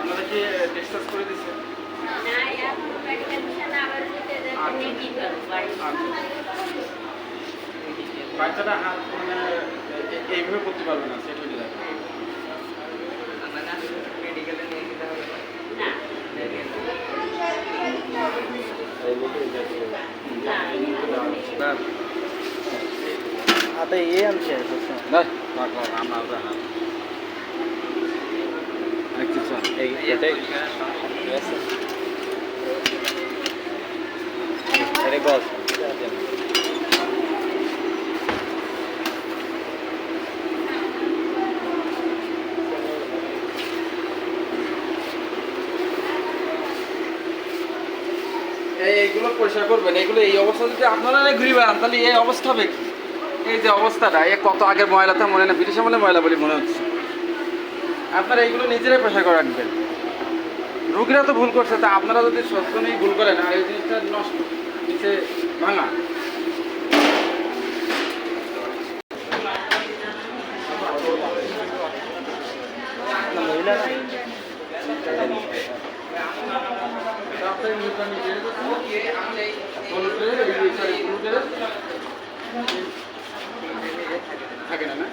আপনারা কি ডিসকাস করে দিচ্ছেন বাচ্চাটা হাত মানে এ- এইভাবে করতে পারবে না সেটা হয়ে যাবে মেডিকেলে নিয়ে যেতে হবে হাতে ইয়ে আনছে সবসময় না রাখ রাখ আমরা আমরা হাত আচ্ছা স্যার এই এটাই আরে বস এই এইগুলো পরিষ্কার করবেন এগুলো এই অবস্থা যদি আপনারা ঘুরে বেড়ান, তাহলে এই অবস্থা হবে এই যে অবস্থাটা এ কত আগের ময়লাটা মনে না, ব্রিটিশ আমলে ময়লা বলে মনে হচ্ছে। আপনারা এইগুলো নিজেরাই পরিষ্কার করে রাখবেন। রুগীরা তো ভুল করছে, তা আপনারা যদি সচেতনই ভুল করেন, আর এই জিনিসটা নষ্ট, নিচে ভাঙা। মহিলা থাকে না না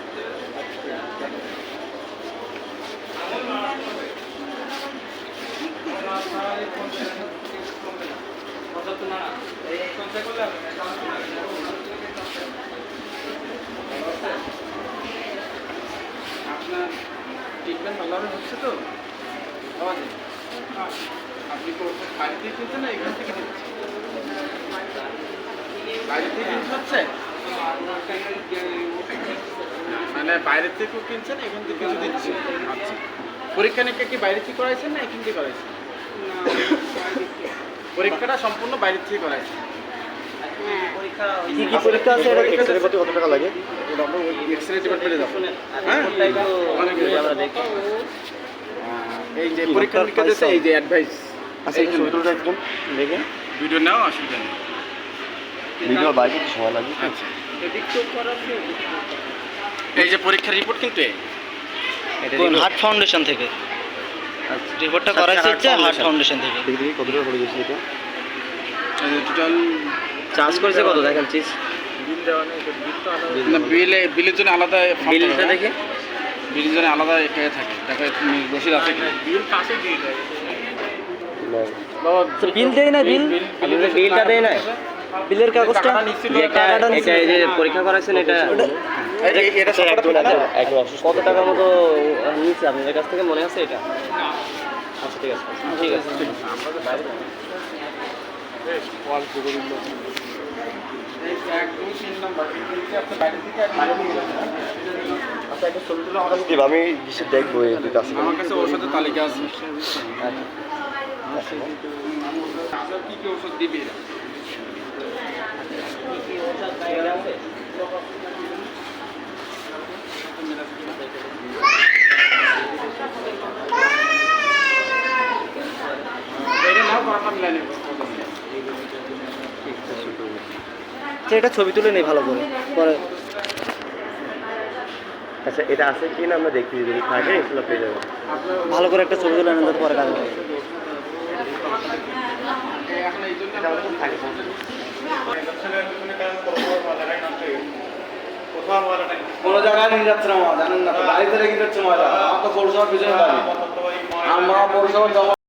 আপনার ট্রিটমেন্ট ভালোভাবে হচ্ছে তো। আপনি বাইরে থেকে কিনছেন না এখান থেকে কিনছেন বাইরে থেকে কিনতে হচ্ছে মানে বাইরে থেকেও কিনছেন, এখান থেকে কিছু দিচ্ছে আচ্ছা পরীক্ষা নিরীক্ষা কি বাইরে থেকে করাইছেন না এখান থেকে করাইছেন পরীক্ষাটা সম্পূর্ণ বাইরে থেকে করাইছেন কি কি পরীক্ষা আছে? এটা এক্সরে করতে কত টাকা লাগে? ডিপার্টমেন্টে যাব হ্যাঁ? এই যে পরীক্ষা দিতে এই যে অ্যাডভাইস আচ্ছা এই ছবি একদম দেখে। ভিডিও নাও অসুবিধা নেই। ভিডিও বাইরে কি সময় লাগবে আচ্ছা। এই যে পরীক্ষার রিপোর্ট কিন্তু হার্ট ফাউন্ডেশন থেকে? রিপোর্টটা করাইছে হচ্ছে হার্ট ফাউন্ডেশন থেকে। কত টাকা পড়ে গেছে এটা? টোটাল চার্জ করেছে কত? দেখেন চিজ বিলে বিলের জন্য আলাদা বিলটা থাকে, দেখে। বিলের জন্য আলাদা একে থাকে। দেখো তুমি রসিদ আছে বিল পাশে দিয়ে দেয়। বিল দেয় না বিল বিলটা দেয় না। বিলের কাগজটা? টাকাটা এটা। এই যে পরীক্ষা করাইছেন এটা। কত টাকার মতো নিয়েছে? আপনাদের কাছ থেকে মনে আছে এটা? আচ্ছা ঠিক আছে। ঠিক আছে? আচ্ছা কাছে দিবা আমি দেখব এই দুটো আমার কাছে ওষুধের তালিকা আছে। আচ্ছা। আচ্ছা, কি কি ওষুধ দিবি? আচ্ছা, এটা ছবি তুলে নেই ভালো করে পরে। আচ্ছা এটা আছে কি না? আমরা দেখি যদি থাকে এগুলো পেয়ে যাব। ভালো করে একটা ছবি তুলে নেন পরে কাজ হবে কোনো জায়গায় নিয়ে যাচ্ছে না জানেন না তো? গাড়িতে রেখে যাচ্ছে ময়লা। আমার তো পৌরসভার পিছনে বাড়ি। আর পৌরসভার